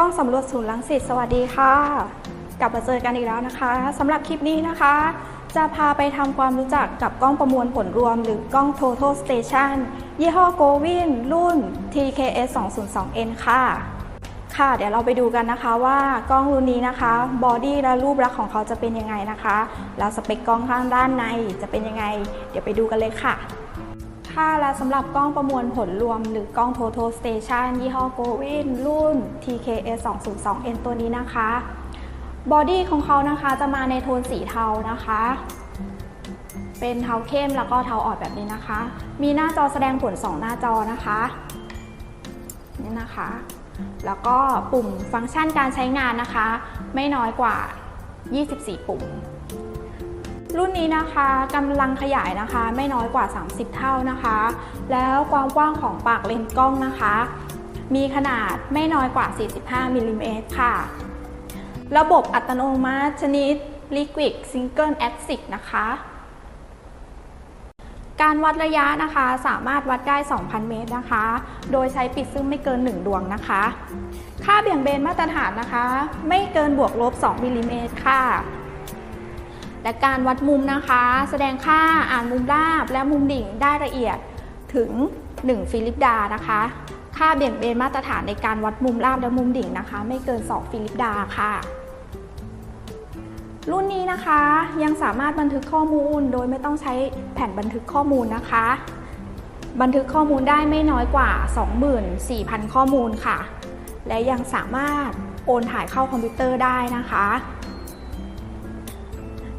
ล้องสำรวจศูนย์ลังสิตสวัสดีค่ะ กลับมาเจอกันอีกแล้วนะคะสำหรับคลิปนี้นะคะ จะพาไปทำความรู้จักกับกล้องประมวลผลรวม หรือกล้อง Total Station ยี่ห้อ Govin รุ่น TKS 202N ค่ะ ค่ะ เดี๋ยวเราไปดูกันนะคะว่ากล้องรุ่นนี้นะคะบอดี้และรูปลักษณ์ของเขาจะเป็นยังไงนะคะ แล้วสเปคกล้องข้างด้านในจะเป็นยังไง เดี๋ยวไปดูกันเลยค่ะ ค่ะและสำหรับกล้องประมวลผลรวมหรือกล้อง Total Station ยี่ห้อ Govin รุ่น TKS 202N ตัวนี้นะคะ บอดี้ของเขานะคะจะมาในโทนสีเทานะคะ เป็นเทาเข้มแล้วก็เทาอ่อนแบบนี้นะคะ มีหน้าจอแสดงผล 2 หน้าจอนะคะนี่นะคะ แล้วก็ปุ่มฟังก์ชันการใช้งานนะคะ ไม่น้อยกว่า 24 ปุ่ม รุ่นนี้นะคะกำลังขยายนะคะไม่น้อยกว่า 30 เท่านะคะ แล้วความกว้างของปากเลนส์กล้องนะคะ มีขนาดไม่น้อยกว่า 45มิลลิเมตรค่ะ ระบบอัตโนมัติชนิด Liquid Single Axis นะคะ การวัดระยะนะคะสามารถวัดได้ 2,000 เมตรนะคะ โดยใช้ปิดซึ่งไม่เกิน 1 ดวงนะคะ ค่าเบี่ยงเบนมาตรฐานนะคะ ไม่เกินบวกลบ 2มิลลิเมตรค่ะ และการวัดมุมนะคะ แสดงค่าอ่านมุมราบและมุมดิ่งได้ละเอียดถึง 1 ฟิลิปดานะคะ ค่าเบี่ยงเบนมาตรฐานในการวัดมุมราบและมุมดิ่งนะคะ ไม่เกิน 2 ฟิลิปดาค่ะ รุ่นนี้นะคะยังสามารถบันทึกข้อมูลโดยไม่ต้องใช้แผ่นบันทึกข้อมูลนะคะ บันทึกข้อมูลได้ไม่น้อยกว่า 24,000 ข้อมูลค่ะ และยังสามารถโอนถ่ายเข้าคอมพิวเตอร์ได้นะคะ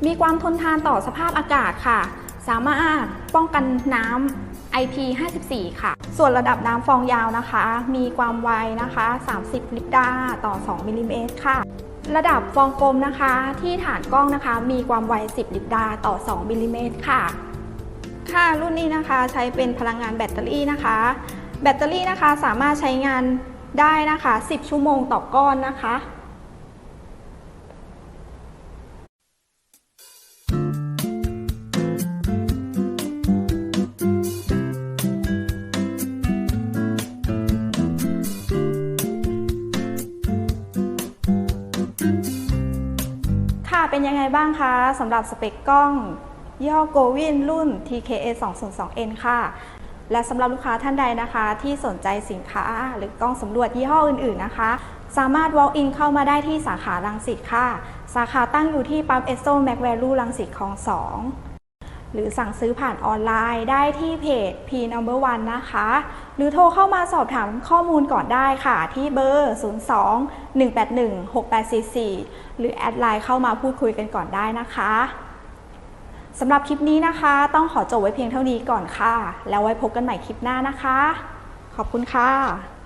มีความทนทานต่อสภาพอากาศค่ะ สามารถป้องกันน้ำ IP54 ค่ะ ส่วนระดับน้ำฟองยาวนะคะ มีความไวนะคะ 30 ลิตรต่อ 2มิลลิเมตรค่ะ ระดับฟองกลมนะคะ ที่ฐานกล้องนะคะ มีความไว 10 ลิตรต่อ 2มิลลิเมตรค่ะ ค่ะรุ่นนี้นะคะใช้เป็นพลังงานแบตเตอรี่นะคะ แบตเตอรี่นะคะสามารถใช้งานได้นะคะ 10 ชั่วโมงต่อก้อนนะคะ เป็นยังไงบ้างคะสำหรับสเปคกล้องยี่ห้อ Govin รุ่น TKA 2 0 2 N ค่ะ และสำหรับลูกค้าท่านใดนะคะ ที่สนใจสินค้าหรือกล้องสำรวจยี่ห้ออื่นๆนะคะ สามารถ walk in เข้ามาได้ที่สาขาลังสิตค่ะ สาขาตั้งอยู่ที่ปั๊มเอสโซแม็กแวลูลังสิตคลอง 2 หรือสั่งซื้อผ่านออนไลน์ได้ที่เพจ P Number One นะคะ หรือโทรเข้ามาสอบถามข้อมูลก่อนได้ค่ะ ที่เบอร์ 02 181 6844 หรือแอดไลน์เข้ามาพูดคุยกันก่อนได้นะคะสำหรับคลิปนี้นะคะ ต้องขอจบไว้เพียงเท่านี้ก่อนค่ะ แล้วไว้พบกันใหม่คลิปหน้านะคะ ขอบคุณค่ะ